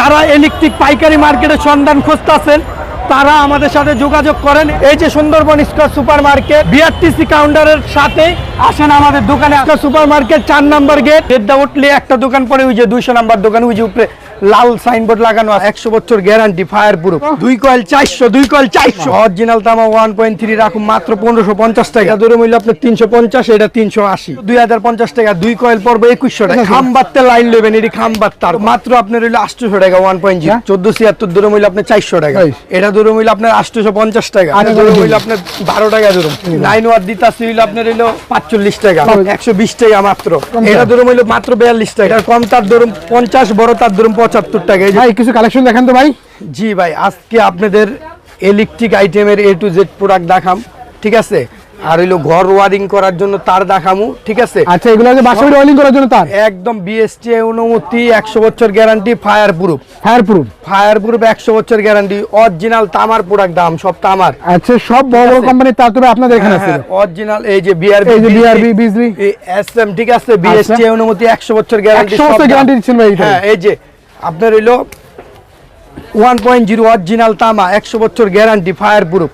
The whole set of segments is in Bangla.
যারা ইলেকট্রিক পাইকারি মার্কেটের সন্ধান খুঁজতেছেন, তারা আমাদের সাথে যোগাযোগ করেন। এই যে Sundarban square super market BRTC কাউন্টারের সাথে আসেন আমাদের দোকানে। সুপার মার্কেট চার নাম্বার গেট গেটটা উঠলে একটা দোকান পরে ওই যে দুইশো নাম্বার দোকান, ওই যে উপরে। লাল সাইনবোর্ড লাগানো আছে। একশো বছর গ্যারান্টি ফায়ার প্রুফ দুই কয়েল চারশো দুই কয়েল চারশো। অরিজিনাল তামা ওয়ান পয়েন্ট থ্রি রাখুন মাত্র পনেরোশো পঞ্চাশ টাকা। দূরে মূল্য আপনার তিনশো পঞ্চাশ এটা তিনশো আশি। দুই হাজার পঞ্চাশ টাকা দুই কয়েল পড়বে একুশশো টাকা। খাম বাত্তে লাইন নেবেন এটি খাম বাত্তার মাত্র আপনার হইল আটশোশো টাকা ওয়ান পয়েন্ট জিরো চোদ্দ ছিয়াত্তর দূরে মূল্য আপনার চারশো টাকা। এটা দূরে মূল্য আপনার আটশোশো পঞ্চাশ টাকা। আর দূরে দূরে মূল্য আপনার বারো টাকা দূরম লাইন ওয়ার দিতে আসছে হইল আপনার হইল পাঁচচল্লিশ টাকা একশো বিশ টাকা মাত্র। এটা। দূরে মূল্য মাত্র বিয়াল্লিশ টাকা। কম তার ধরুন পঞ্চাশ বড় তার ধরুন পঁচাত্তর টাকা ভাই কিছু কালেকশন দেখান তো ভাই। জি ভাই আজকে আপনাদের ইলেকট্রিক আইটেমের এ টু জেড প্রোডাক্ট দেখাম ঠিক আছে? আর হইল ঘর ওয়ারিং করার জন্য তার দেখামু ঠিক আছে? আচ্ছা এগুলো যে বাসা ওয়েলিং করার জন্য তার? একদম বিএসটি অনুমতি একশো বছর guarantee fire proof fire proof fire proof একশো বছর গ্যারান্টি অরিজিনাল তামার প্রোডাক্ট দাম সব তামার। আচ্ছা সব বড় বড় আছে। কোম্পানির তার তবে আপনাদের এখানে আছে। অরিজিনাল এই যে বিআরবি এই যে BRB বিজলি। এসএম ঠিক আছে? বিএসটি অনুমতি একশো বছর গ্যারান্টি 100 বছর guarantee দিচ্ছেন ভাই? হ্যাঁ এই যে আপনার হইল ওয়ান পয়েন্ট জিরো অরিজিনাল তামা একশো বছর গ্যারান্টি ফায়ার প্রুফ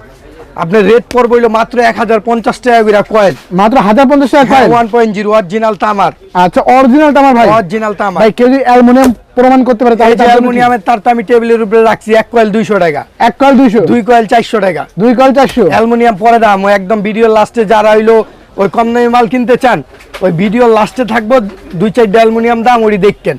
আপনার রেট পড়বে হইল মাত্র এক হাজার পঞ্চাশ টাকা করে কয়েল মাত্র হাজার পঞ্চাশ টাকা ওয়ান পয়েন্ট জিরো অরিজিনাল তামার। আচ্ছা অরিজিনালটা আমার ভাই? অরিজিনাল তামা ভাই কেউ অ্যালুমিনিয়াম প্রমাণ করতে পারে তাহলে অ্যালুমিনিয়ামের তার তো আমি টেবিলের উপরে রাখছি এক কয়েল দুইশো টাকা। এক কয়েল দুইশো? দুই কয়েল চারশো টাকা। দুই কয়েল চারশো? অ্যালুমিনিয়াম পরে দাম একদম ভিডিও লাস্টে যারা হইল ওই কম দামি মাল কিনতে চান ওই ভিডিও লাস্টে থাকব দুই চারটে অ্যালুমিনিয়াম দাম ওই দেখতেন।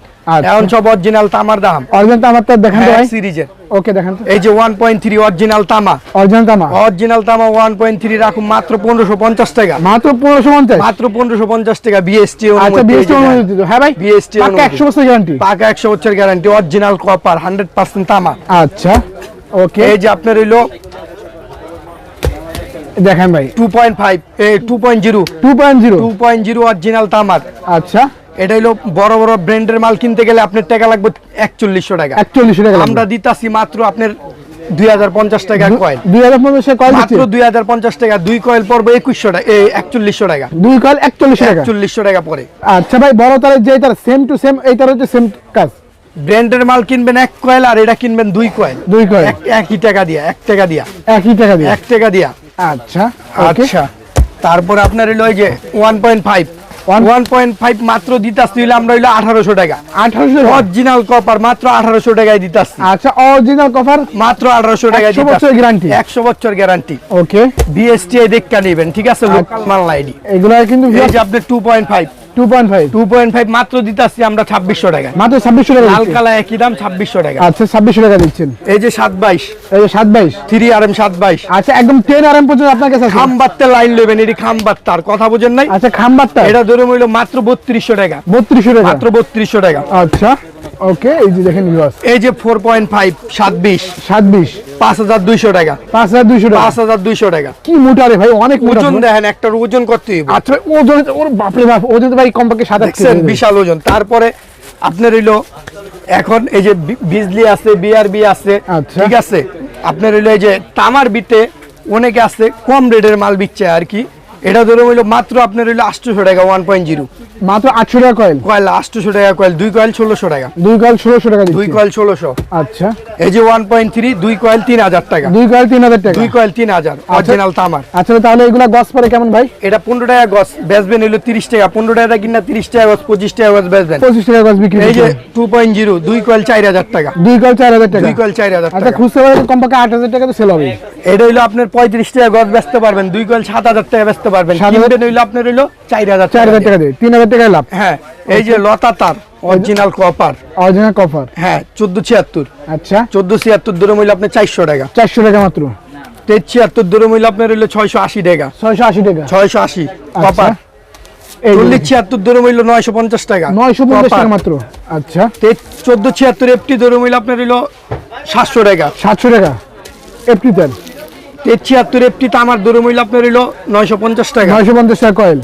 এখন সব অরিজিনাল তামার দাম। অরিজিনাল তামার তার দেখান তো ভাই। সিরিজের। ওকে দেখান তো। এই যে ওয়ান পয়েন্ট থ্রি অরিজিনাল তামা। অরিজিনাল তামা? অরিজিনাল তামা ওয়ান পয়েন্ট থ্রি রাখুন মাত্র পনেরোশো পঞ্চাশ টাকা। মাত্র পনেরোশো পঞ্চাশ? মাত্র পনেরোশো পঞ্চাশ টাকা বিএসটি আচ্ছা বিএসটি অনুমোদিত হ্যাঁ ভাই পাক্কা অনুমোদিত। একশো বছর গ্যারান্টি পাকা একশো বছর guarantee original copper hundred percent তামা। আচ্ছা ওকে। এই যে আপনার হইল দেখেন ভাই। Two point five two point zero two point zero two point zero original তামার। আচ্ছা। এটা হলো বড় বড় ব্র্যান্ডের মাল কিনতে গেলে আপনার টাকা লাগবে একচল্লিশশো টাকা। একচল্লিশশো টাকা আমরা দিতাছি মাত্র আপনার দুই হাজার পঞ্চাশ টাকা কয়েল। দুই হাজার পঞ্চাশে কয়েল মাত্র দুই হাজার পঞ্চাশ টাকা দুই কয়েল পড়বে একুশশো টাকা একচল্লিশশো টাকা। দুই কয়েল একচল্লিশশো টাকা? একচল্লিশশো টাকা পরে আচ্ছা ভাই বড় তারের যে তার সেম টু সেম এই তার হচ্ছে সেম কাজ। ব্র্যান্ডের মাল কিনবেন এক কয়েল আর এটা কিনবেন দুই কয়েল। দুই কয়েল। এক- একই টাকা দিয়া এক টাকা দিয়া। একই টাকা দিয়ে? এক টাকা দিয়া। আচ্ছা আচ্ছা তারপরে আপনার ওই যে one point five One- one point five মাত্র দিতাছি হইলে আমরা হইল আঠারোশো টাকা। আঠারোশো অরিজিনাল কপার মাত্র আঠারোশো টাকায় দিতাছি। আচ্ছা অরিজিনাল কভার মাত্র আঠারোশো টাকায় 100 বছর গ্যারান্টি একশো বছর গ্যারান্টি ওকে বিএসটিআই দেখকা নেবেন ঠিক আছে? লোকাল মাল আইডি। এগুলা কিন্তু এই যে আপনি two point five two point five two point five মাত্র দিতাছি আমরা ছাব্বিশশো টাকা। মাত্র ছাব্বিশশো টাকা লাল। কালা একই দাম ছাব্বিশশো টাকা। আচ্ছা ছাব্বিশশো টাকা দিচ্ছেন। এই যে সাত বাইশ। এই যে সাত বাইশ। থ্রি আর এম সাত বাইশ। আচ্ছা একদম টেন আর এম পর্যন্ত আপনার কাছে আছে। খাম বাত্তে লাইন নেবেন এটি খাম বাত্তার কথা বুঝেন নাই? আচ্ছা খামবাত্তা এটা ধরে মইল মাত্র বত্রিশশো টাকা। বত্রিশশো টাকা। মাত্র বত্রিশশো টাকা। আচ্ছা। ওকে এই যে দেখেন ভিউয়ার্স এই যে ফোর পয়েন্ট ফাইভ সাত বিশ সাত বিশ পাঁচ হাজার দুইশো টাকা। পাঁচ হাজার দুইশো টাকা। পাঁচ হাজার দুইশো টাকা। কি মোটা রে ভাই অনেক মোটা ওজন দেখেন একটা ওজন করতে হইব। আচ্ছা ওজন ওর বাপরে বাপ ওজন তো ভাই কমপক্ষে সাত আট দেখছেন কেজি বিশাল ওজন। তারপরে আপনার হইল এখন এই যে বিজলি আছে বিআরবি আছে আচ্ছা। ঠিক আছে? আপনার হইল এই যে তামার বিতে অনেকে আছে কম রেটের মাল বিচ্ছে আর কি। এটা ধরে হইল মাত্র আপনার হইল আটশোশো টাকা ওয়ান পয়েন্ট জিরো মাত্র আটশো টাকা কয়েল কয়েল আটশোশো টাকা কয়েল দুই কয়েল ষোলোশো টাকা দুই কয়েল ষোলোশো টাকা দুই কয়েল ষোলোশো আচ্ছা এই যে ওয়ান পয়েন্ট থ্রি দুই কয়েল তিন হাজার টাকা দুই কয়েল তিন হাজার টাকা দুই কয়েল তিন হাজার অরিজিনাল তামার আচ্ছা তাহলে এগুলা গছ পরে কেমন ভাই এটা পনেরো টাকা গছ বেচবেন হইল তিরিশ টাকা পনেরো টাকা কিনা তিরিশ টাকা গছ পঁচিশ টাকা গছ বেচবেন পঁচিশ টাকা গছ বিক্রি এই যে টু পয়েন্ট জিরো দুই কয়েল চার হাজার টাকা দুই কয়েল চার হাজার টাকা দুই কয়েল চার হাজার আচ্ছা টাকা খুচরা কমপক্ষে আট হাজার টাকা তো সেল হবে এটা হইল আপনার পঁয়ত্রিশ টাকা গছ বেচতে পারবেন দুই কয়েল সাত হাজার টাকা বেচতে পারবেন। সাত হাজার- কিনবেন হইল আপনার হইল চার হাজার চার হাজার টাকা দিয়ে। তিন হাজার টাকায় লাভ। হ্যাঁ এই যে লতা তার অরিজিনাল কপার অরিজিনাল কভার হ্যাঁ চোদ্দ ছিয়াত্তর। আচ্ছা। চোদ্দ ছিয়াত্তর দূরে হইল আপনার চারশো টাকা। চারশো টাকা মাত্র। তেইশ ছিয়াত্তর দূরে আপনার হইল ছয়শো আশি টাকা। ছয়শো আশি টাকা। ছয়শো আশি আচ্ছা। কপার যে চল্লিশ ছিয়াত্তর দূরে হইল নয়শো পঞ্চাশ টাকা। নয়শো পঞ্চাশ কপার। টাকা মাত্র। আচ্ছা। চোদ্দ ছিয়াত্তর এফটি ধরে হইল আপনার হইল সাতশো টাকা। সাতশো টাকা। এপ্রিল তেল ছিয়াত্তর এফটি তামার দূরে মূল্য আপনার হইল নয়শো পঞ্চাশ টাকা। নয়শো পঞ্চাশ টাকা কয়েল।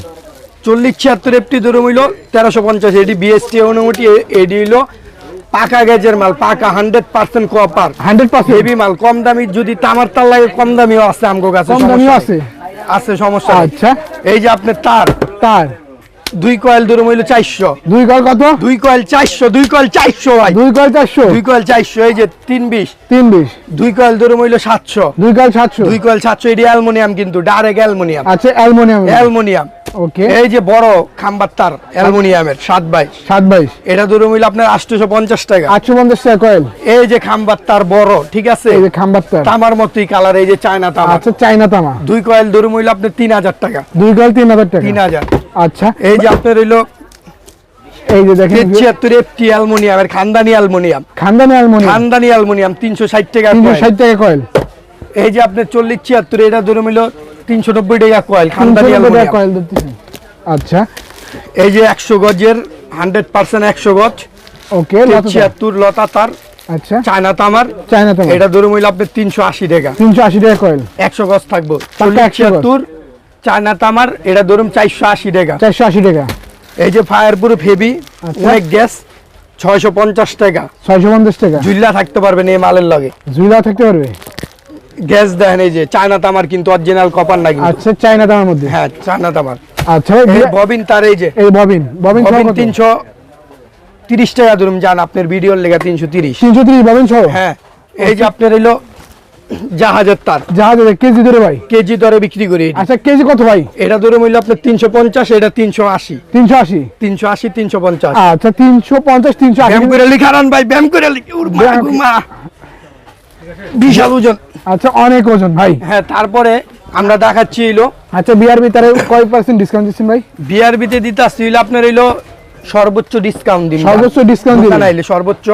চল্লিশ ছিয়াত্তর এফটি ধরে মূল্য তেরোশো পঞ্চাশ এটি বিএসটি অনুমতি এডি হইল পাকা গ্যাজের মাল পাকা hundred percent copper hundred percent? Heavy মাল কম দামি যদি তামার তার লাগে কম দামিও আছে আমগো কাছে কম দামিও সমস্যা আছে? আছে সমস্যা আচ্ছা। এই যে আপনার তার। তার। দুই কয়েল দূরে মইল চারশো। দুই কয়েল কত? দুই কয়েল চারশো দুই কয়েল চারশো ভাই। দুই কয়েল চারশো? দুই কয়েল চারশো এই যে তিন বিশ। তিন বিশ। দুই কয়েল দূরে মইল সাতশো। দুই কয়েল সাতশো। দুই কয়েল সাতশো এটি অ্যালমোনিয়াম কিন্তু ডাইরেক্ট অ্যালমোনিয়াম। আচ্ছা অ্যালমোনিয়াম। অ্যালমোনিয়াম। ওকে এই যে বড় খাম্বার তার অ্যালমোনিয়ামের সাত বাইশ সাত বাইশ এটা হইল আপনার আটশোশো পঞ্চাশ টাকা। আটশো পঞ্চাশ টাকা কয়েল। এই যে খাম্বার তার বড় ঠিক আছে? এই যে খাম্বার তার তামার মতোই কালার এই যে চায়না তামা। আচ্ছা চাইনা তামা। দুই কয়েল আপনার তিন হাজার টাকা। দুই কল তিন হাজার টাকা। তিন হাজার। আচ্ছা। এই যে আপনার হইল এই যে দেখেন ছিয়াত্তর এফটি অ্যালমোনিয়ামের খানদানি অ্যালমোনিয়াম। খানদানি অ্যালমোনিয়াম। খানদানি অ্যালমোনিয়াম তিনশো ষাট টাকা তিনশো coil। ষাট টাকা কয়েল। এই যে আপনার চল্লিশ ছিয়াত্তর এটা ধরুন হইল তিনশো নব্বই টাকা কয়েল কয়েল আচ্ছা। এই যে একশো গজের হান্ড্রেড পার্সেন্ট একশো গজ ওকে ছিয়াত্তর লতা তার আচ্ছা। চায়না তামার চাইনা তামা এটা ধরুন হইল আপনার তিনশো আশি টাকা। তিনশো আশি টাকা কয়েল একশো গজ থাকব। পাক্কা চল্লিশ 100 গজ। ছিয়াত্তর চায়না তামার এটা ধরুন চারশো আশি টাকা। চারশো আশি টাকা। এই যে ফায়ার প্রুফ হেভি আচ্ছা। অনেক গ্যাস ছয়শো পঞ্চাশ টাকা। ছয়শো পঞ্চাশ টাকা। জুল্লা থাকতে পারবেন এই মালের লগে। জুইলা থাকতে পারবে? গ্যাস দেন এই যে চায়না তামার কিন্তু অরিজিনাল কপার না আচ্ছা চাইনা তামার মধ্যে? হ্যাঁ চায়না তামার। আচ্ছা এই ববিন তার এই যে এই ববিন ববিন ববিন কত? তিনশো তিরিশ টাকা ধরুন যান আপনার ভিডিওর লেগে তিনশো তিরিশ। তিনশো তিরিশ ববিন সহ? হ্যাঁ এই যে আপনার এলো জাহাজের তার। জাহাজে কেজি ধরে ভাই? কেজি দরে বিক্রি করি আচ্ছা কেজি কত ভাই? এটা ধরুন হইল আপনার তিনশো পঞ্চাশ এটা তিনশো আশি। তিনশো আশি? তিনশো আশি তিনশো পঞ্চাশ। আচ্ছা তিনশো পঞ্চাশ তিনশো আশি। করে লিখারান ভাই ব্যায়াম করে লিখি ওর মা ব্যায়াম- গো মা। বিশাল ওজন। আচ্ছা অনেক ওজন ভাই। হ্যাঁ তারপরে আমরা দেখাচ্ছি এলো আচ্ছা বিআরবি তারে কয় পার্সেন্ট ডিসকাউন্ট দিচ্ছেন ভাই? বিআরবিতে দিতে আসছি হইল আপনার এলো সর্বোচ্চ ডিসকাউন্ট দিন। সর্বোচ্চ discount দিবেন? দোকানে আইলে সর্বোচ্চ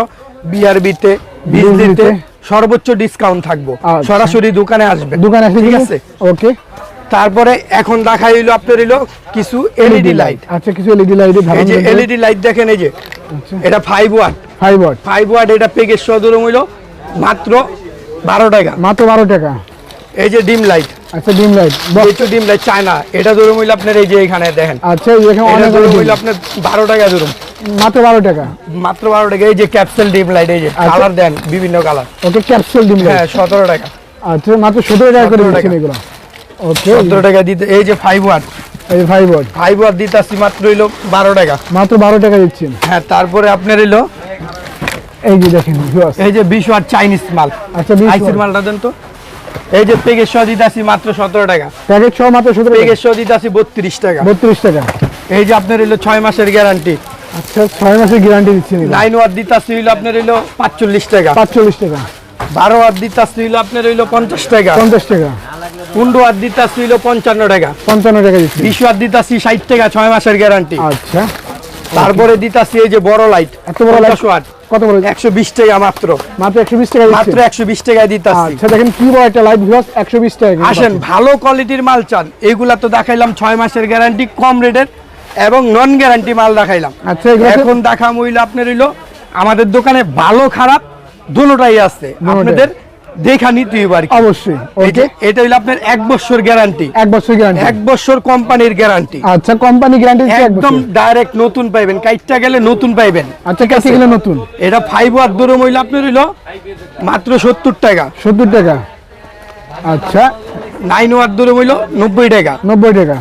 বিআরবিতে বিজলিতে সর্বোচ্চ ডিসকাউন্ট থাকব। আচ্ছা। সরাসরি দোকানে আসবে। দোকানে আসে ঠিক আছে? ওকে। তারপরে এখন দেখা হইল আপনার এলো কিছু এলইডি লাইট আচ্ছা কিছু এলইডি লাইট এই যে এলইডি লাইট দেখেন এই যে। আচ্ছা। এটা five watt five watt five watt এটা প্যাকেজ সদরম হইল মাত্র বারো টাকা। মাত্র বারো টাকা। এই যে ডিম লাইট। আচ্ছা ডিম লাইট। একটু ডিম লাইট চায়না। এটা ধরুন হইল আপনার এই যে এখানে দেখেন। আচ্ছা এখানে অনেক ধরুন হইল আপনার বারো টাকা ধরুন মাত্র বারো টাকা। মাত্র বারো টাকা। এই যে ক্যাপসুল ডিম লাইট এই যে আচ্ছা। কালার দেন বিভিন্ন colour. Okay capsule dim light. হ্যাঁ সতেরো টাকা। আচ্ছা মাত্র সতেরো টাকা করে দিচ্ছেন এগুলো। ওকে। সতেরো টাকা দিতে এই যে ফাইভ ওয়াট এই ফাইভ ওয়াট ফাইভ ওয়াট দিতে আসছি মাত্র হইল বারো টাকা। মাত্র বারো টাকা দিচ্ছেন। হ্যাঁ তারপরে আপনার হইল এই যে দেখেন এই যে বিশ ওয়াট চাইনিজ মাল। আচ্ছা আইসির মালটা দেন তো। এই যে প্যাকেজ সহ দিতে মাত্র সতেরো টাকা। প্যাকেট সহ মাত্র সতেরো প্যাকেজ সহ দিতে আসি বত্রিশ টাকা। বত্রিশ টাকা। এই যে আপনার হইল ছয় মাসের গ্যারান্টি আচ্ছা ছয় মাসের গ্যারান্টি দিচ্ছেন নাইন ওয়াট দিতে আসছি হইল আপনার হইল পাঁচচল্লিশ টাকা। পাঁচচল্লিশ টাকা। বারো ওয়াট দিতে আসছি হইল আপনার হইল পঞ্চাশ টাকা। পঞ্চাশ টাকা। পনেরো ওয়াট দিতে আসছি হইল পঞ্চান্ন টাকা। পঞ্চান্ন টাকা দিচ্ছি। বিশ ওয়াট দিতে আসছি ষাট টাকা ছয় মাসের গ্যারান্টি আচ্ছা। তারপরে দিতে আসছি এই যে বড় লাইট এত বড় light? ওয়াট। কত বলে একশো বিশ টাকা মাত্র। মাত্র একশো বিশ টাকা মাত্র দিচ্ছেন একশো বিশ টাকায় দিতাছি। আচ্ছা দেখেন কি বড় একটা লাইভ ভিউয়ার্স একশো বিশ টাকা আসেন ভালো কোয়ালিটির মাল চান। এইগুলা তো দেখাইলাম ছয় মাসের গ্যারান্টি কম রেটের এবং নন গ্যারান্টি মাল দেখাইলাম। আচ্ছা এগুলো এখন দেখা মহিল আপনার হইল আমাদের দোকানে ভালো খারাপ দুটোটাই আছে। আপনাদের দেখা নিতেই পারি অবশ্যই। ওকে এটা হইল আপনার এক বছর গ্যারান্টি এক বছর গ্যারান্টি এক বছর কোম্পানির গ্যারান্টি আচ্ছা কোম্পানি গ্যারান্টি একদম ডাইরেক্ট নতুন পাইবেন কাইটটা গেলে নতুন পাইবেন। আচ্ছা কাছে গেলে নতুন? এটা ফাইভ ওয়াট দূরম হইল আপনার হইল মাত্র সত্তর টাকা। সত্তর টাকা। আচ্ছা। নাইন ওয়াট দূরম হইল নব্বই টাকা। নব্বই টাকা।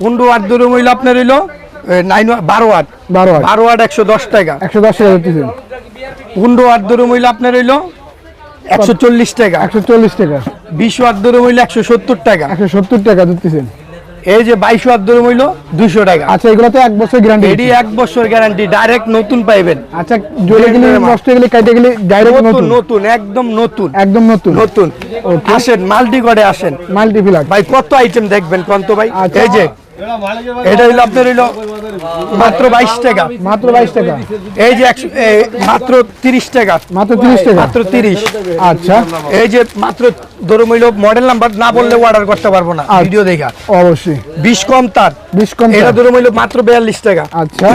পনেরো ওয়াট দূরম হইল আপনার হইল নাইন ওয়াট বারো ওয়াট বারো হাজার বারো ওয়াট একশো দশ টাকা। একশো দশ টাকা পনেরো ওয়াট দূরম হইল আপনার হইল একশো চল্লিশ টাকা। একশো চল্লিশ টাকা। বিশ ওয়াট দূরম হইল একশো সত্তর টাকা। একশো সত্তর টাকা দিচ্ছেন এই যে বাইশ ওয়াট দূরম হইল দুশো টাকা। আচ্ছা এগুলো তো এক বছর গ্যারান্টি এটি এক বছর গ্যারান্টি ডাইরেক্ট নতুন পাইবেন। আচ্ছা জ্বলে গেলে নষ্ট গেলে কেটে গেলে ডাইরেক্ট নতুন নতুন। একদম নতুন। একদম নতুন। নতুন। আসেন মাল্টি গড়ে আসেন। মাল্টিপ্লাক ভাই কত আইটেম দেখবেন কত ভাই? আচ্ছা। এই যে এটা হইল আপনার হইল মাত্র বাইশ টাকা মাত্র বাইশ টাকা। এই যে মাত্র তিরিশ টাকা। মাত্র তিরিশ টাকা। মাত্র তিরিশ। আচ্ছা এই যে মাত্র ধরুন হইল মডেল নাম্বার না বললে অর্ডার করতে পারব না আচ্ছা। ভিডিও দেখা। অবশ্যই। বিশ কম তার। বিশ কম এটা। ধরুন হইল মাত্র বিয়াল্লিশ টাকা। আচ্ছা।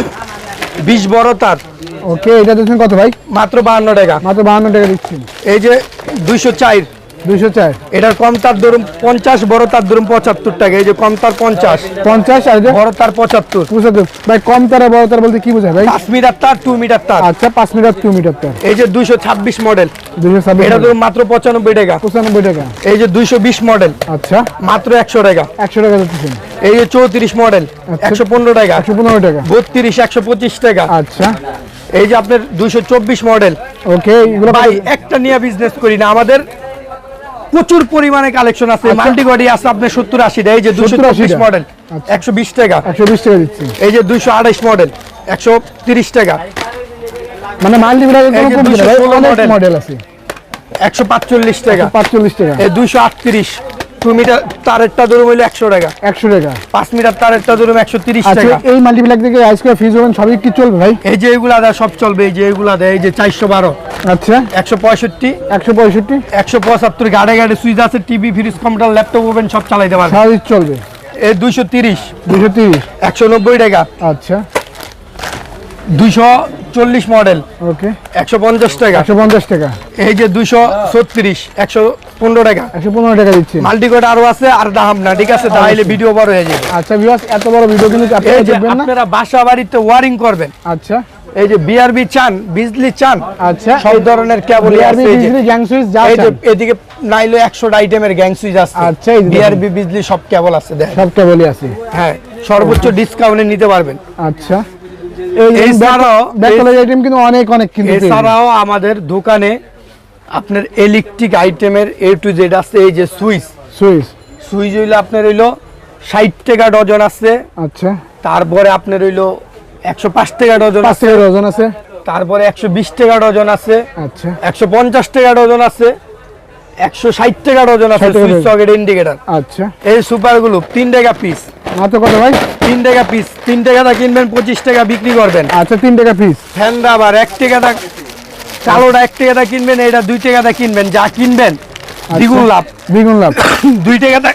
বিশ বড় তার। ওকে এটা দিচ্ছেন কত ভাই? মাত্র বাহান্ন টাকা। মাত্র বাহান্ন টাকা দিচ্ছেন। এই যে দুইশো চার। দুইশো চার। এটার কম তার ধরুন পঞ্চাশ বড় তার ধরুন পঁচাত্তর টাকা। এই যে কম তার পঞ্চাশ। পঞ্চাশ আর বড় তার পঁচাত্তর। পঁচাত্তর ভাই কম তারা বড় তার বলতে কি বোঝায় ভাই? পাঁচ মিটার তার টু মিটার তার। আচ্ছা পাঁচ মিটার টু মিটার তার। এই যে দুইশো ছাব্বিশ মডেল দুইশো ছাব্বিশ এটা ধরুন মাত্র পঁচানব্বই টাকা। পঁচানব্বই টাকা। এই যে দুইশো বিশ মডেল আচ্ছা। মাত্র একশো টাকা। একশো টাকা এই যে চৌত্রিশ মডেল আচ্ছা। একশো পনেরো টাকা। একশো পনেরো টাকা। বত্রিশ একশো পঁচিশ টাকা। আচ্ছা। এই যে আপনার দুইশো চব্বিশ মডেল ওকে ভাই একটা নিয়ে বিজনেস করি না। আমাদের প্রচুর পরিমাণে কালেকশন আছে। আচ্ছা। মাল্টি গাড়ি আছে আপনার সত্তর আশি এই যে দুশো চব্বিশ মডেল আচ্ছা। একশো বিশ টাকা। একশো বিশ টাকা দিচ্ছেন এই যে দুইশো আড়াইশ মডেল একশো তিরিশ টাকা। মানে মাল্টিমিটার এই যে কোনো কমতি না ভাই 216 অনেক model। মডেল আছে। একশো পাঁচচল্লিশ টাকা। পাঁচচল্লিশ টাকা। এই দুইশো আটত্রিশ। টু মিটার তারেরটা ধরুন হইল একশো টাকা। একশো টাকা। পাঁচ মিটার তারেরটা ধরুন একশো তিরিশ আচ্ছা টাকা। এই মাল্টিপ্লাক থেকে আইসক্রিম ফিজ হবেন সবই কি চলবে ভাই? এই যে এগুলা দেয় সব চলবে। এই যে এগুলা দেয় এই যে চারশো বারো। আচ্ছা। একশো পঁয়ষট্টি। একশো পঁয়ষট্টি। একশো পঁচাত্তর গাড়ে গাড়ি সুইচ আছে TV fridge computer laptop oven সব চালাইতে পারবে স্বাভাবিক চলবে? এই দুইশো তিরিশ। দুশো তিরিশ। একশো নব্বই টাকা। আচ্ছা। দুইশো চল্লিশ মডেল। ওকে। একশো পঞ্চাশ টাকা। একশো পঞ্চাশ টাকা। এই যে দুইশো ছত্রিশ একশো পনেরো টাকা। একশো পনেরো টাকা দিচ্ছি। মাল্টিকোড আরও আছে আর দাম না ঠিক আছে? তাহলে ভিডিও বড় হয়ে যাবে। আচ্ছা এত বড় ভিডিও কিন্তু আপনারা বাসা বাড়িতে ওয়ারিং করবেন। আচ্ছা। এই যে বিআরবি চান বিজলি চান আচ্ছা সব ধরনের কেবল বিআরবি বিজলি গ্যাং সুইচ যা এই যে চান, এদিকে নাইলে একশোটা আইটেমের গ্যাং সুইচ আছে। আচ্ছা, বিআরবি বিজলি সব কেবল আছে দেখ সব কেবলই আছে। হ্যাঁ সর্বোচ্চ ডিসকাউন্টে নিতে পারবেন। আচ্ছা। এছাড়াও- আইটেম কিন্তু অনেক অনেক কিন্তু এছাড়াও আমাদের দোকানে আপনার ইলেকট্রিক আইটেমের এ টু জেড আছে এই যে সুইচ। সুইচ। সুইচ হইল আপনার হইল ষাট টাকা ডজন আছে। আচ্ছা। তারপরে আপনার হইল একশো পাঁচ টাকা ডজন পাঁচ আছে। টাকা ডজন আছে। তারপরে একশো বিশ টাকা ডজন আছে। আচ্ছা। একশো পঞ্চাশ টাকা ডজন আছে। একশো ষাট টাকা ডজন আছে 60 টাকা সুইচ সকেট ইন্ডিকেটার আচ্ছা। এই তিন টাকা পিস মাত্র কত ভাই? তিন টাকা পিস তিন টাকাটা কিনবেন পঁচিশ টাকা বিক্রি করবেন। আচ্ছা তিন টাকা পিস ফ্যানটা আবার এক টাকাটা কালোটা এক টাকাটা কিনবেন এটা দুই টাকাটা কিনবেন যা কিনবেন আচ্ছা। দ্বিগুণ লাভ। দ্বিগুণ লাভ। দুই টাকাটা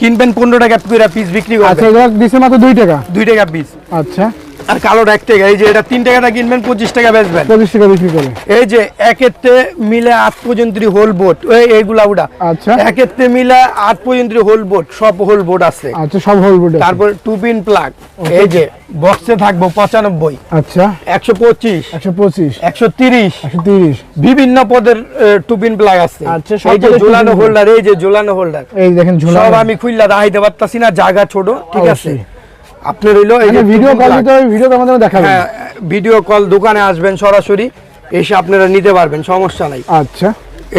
কিনবেন পনেরো টাকা করে পিস বিক্রি আচ্ছা এগুলো দিচ্ছে মাত্র দুই টাকা? দুই টাকা পিস আচ্ছা। আর কালোটা এক টাকা। এই যে এটা তিন টাকাটা কিনবেন পঁচিশ টাকা বেচবেন। পঁচিশ টাকা বিক্রি করে। এই যে একেতে মিলে আট পর্যন্ত হোল বোট এইগুলা উডা। আচ্ছা। একেতে মিলে আট পর্যন্ত হোল বোট সব হোল বোট আছে। আচ্ছা সব হোল বোর্ড তারপর টু পিন প্লাগ এই যে বক্সে থাকব পঁচানব্বই। আচ্ছা। একশো পঁচিশ। একশো পঁচিশ। একশো তিরিশ। একশো তিরিশ। বিভিন্ন পদের টু পিন প্লাগ আছে। আচ্ছা, এই যে ঝোলানো হোল্ডার এই যে ঝোলানো হোল্ডার এই দেখেন সব আমি খুললা দেখাইতে পারতাছি না জায়গা ছোট ঠিক আছে। আপনার হইল এই যে ভিডিও কল। দিতে হবে ভিডিও আমাদের দেখাবেন। হ্যাঁ ভিডিও কল দোকানে আসবেন সরাসরি এসে আপনারা নিতে পারবেন সমস্যা নাই। আচ্ছা।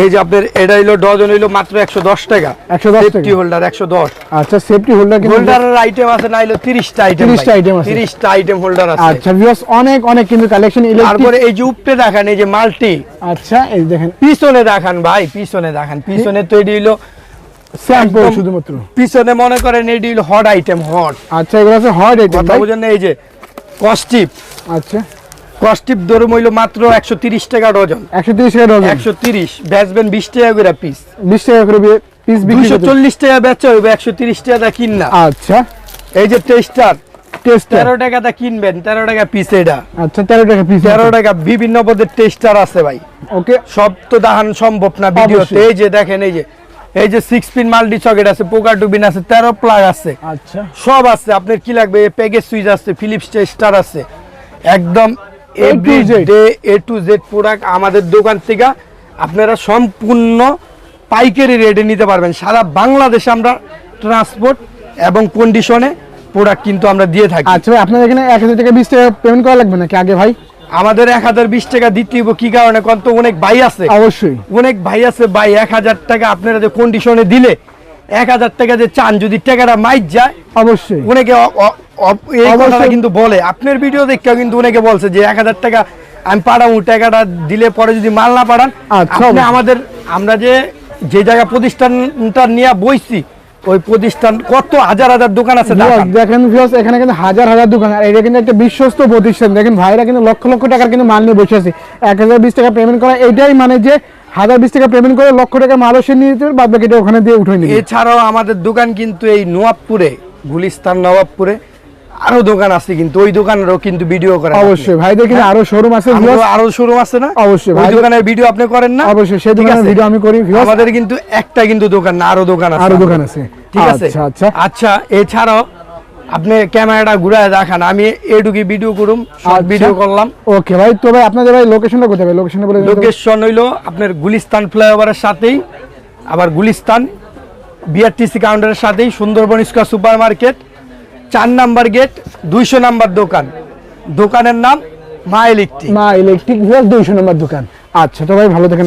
এই যে আপনার এটা হইল ডজন হইল মাত্র একশো দশ টাকা। 110 সেফটি হোল্ডার একশো দশ। আচ্ছা সেফটি হোল্ডার কিন্তু হোল্ডারের আইটেম আছে না হইল তিরিশটা আইটেম 30 টা item আছে। তিরিশটা আইটেম হোল্ডার আছে। আচ্ছা ভিউয়ার্স অনেক অনেক কিন্তু কালেকশন ইলেকট্রিক তারপরে এই যে উপরে দেখান এই যে মাল্টি আচ্ছা এই দেখেন। পিছনে দেখান ভাই পিছনে দেখান। পিছনে তো এটি হইল স্যাম্পল শুধুমাত্র। পিছনে মনে করেন এটি হট আইটেম হট আচ্ছা এগুলো আছে হট আইটেম কথা বুঝেন এই যে কস্টিপ আচ্ছা। কস্টিপ ধরুন হইল মাত্র একশো তিরিশ টাকা ডজন। একশো তিরিশ টাকা ডজন। একশো তিরিশ বেচবেন বিশ টাকা করে পিস বিশ টাকা করে পিস বিক্রি দুশো করতে- চল্লিশ টাকা বেচা হইবে একশো তিরিশ টাকা কিন না আচ্ছা। এই যে টেস্টার টেস্টার তেরো টাকাটা কিনবেন তেরো টাকা পিস এটা। আচ্ছা তেরো টাকা পিস তেরো টাকা বিভিন্ন পদের টেস্টার আছে ভাই। ওকে সব তো দেখান সম্ভব না ভিডিওতে। এই যে দেখেন এই যে এই যে সিক্স পিন মাল্টি সকেট আছে পোকা টুবিন আছে তেরো প্লাগ আছে। আচ্ছা। সব আছে আপনার কি লাগবে? প্যাকেজ সুইচ আছে ফিলিপস স্টার আছে। একদম every Z। A to Z product আমাদের দোকান থেকে আপনারা সম্পূর্ণ পাইকারি রেটে নিতে পারবেন। সারা বাংলাদেশে আমরা ট্রান্সপোর্ট এবং কন্ডিশনে প্রোডাক্ট কিন্তু আমরা দিয়ে থাকি। আচ্ছা ভাই আপনার এখানে এক হাজার টাকা বিশ টাকা পেমেন্ট করা লাগবে নাকি আগে ভাই? আমাদের এক হাজার বিশ টাকা দিতে হইব কি কারণে? কারণ তো অনেক ভাই আছে। অবশ্যই। অনেক ভাই আছে ভাই এক হাজার টাকা আপনারা যে কন্ডিশনে দিলে এক হাজার টাকা যে চান যদি টাকাটা মাইট যায় অবশ্যই। অনেকে এই কথাটা কিন্তু বলে। আপনার ভিডিও দেখে কিন্তু অনেকে বলছে যে এক হাজার টাকা আমি পাঠাবো টাকাটা দিলে পরে যদি মাল না পাঠান আচ্ছা। আমাদের আমরা যে যে জায়গা প্রতিষ্ঠানটা নিয়ে বইছি ওই প্রতিষ্ঠান কত হাজার হাজার দোকান আছে দেখেন ভিউয়ার্স এখানে কিন্তু হাজার হাজার দোকান। আর এটা কিন্তু একটা বিশ্বস্ত প্রতিষ্ঠান। দেখেন ভাইরা কিন্তু লক্ষ লক্ষ টাকার কিন্তু মাল নিয়ে বসে আছে। এক হাজার বিশ টাকা পেমেন্ট করা এটাই মানে যে হাজার বিশ টাকা পেমেন্ট করে লক্ষ টাকা মাল সে নিয়ে যেতে বাদ বাকিটা ওখানে দিয়ে উঠে নিবে। এছাড়াও আমাদের দোকান কিন্তু এই নবাবপুরে গুলিস্তান নবাবপুরে আরও দোকান আছে কিন্তু ওই দোকানেরও কিন্তু ভিডিও করেন অবশ্যই ভাইদের কিন্তু আরও শোরুম আছে আরও শোরুম আছে না? অবশ্যই, ওই ভাই- দোকানের ভিডিও আপনি করেন না? অবশ্যই সেই দোকানের ভিডিও আমি করি আমাদের কিন্তু একটা কিন্তু দোকান না আরও দোকান আছে আরও দোকান আছে। ঠিক আছে? আচ্ছা আচ্ছা। আচ্ছা এছাড়াও আপনি ক্যামেরাটা ঘুরায় দেখান আমি এইটুকি ভিডিও করুম সব আচ্ছা। ভিডিও করলাম। ওকে ভাই তো ভাই আপনাদের ভাই লোকেশনটা কোথায় ভাই? লোকেশনটা বলে লোকেশন হইল আপনার গুলিস্তান ফ্লাইওভারের সাথেই আবার গুলিস্তান বিআরটিসি কাউন্টারের সাথেই সুন্দরবন স্কোয়ার সুপার মার্কেট চার নাম্বার গেট, দুইশো নাম্বার দোকান। দোকানের নাম মা ইলেকট্রিক। মা ইলেকট্রিক দুইশো নাম্বার দোকান। আচ্ছা তো ভাই ভালো থাকেন।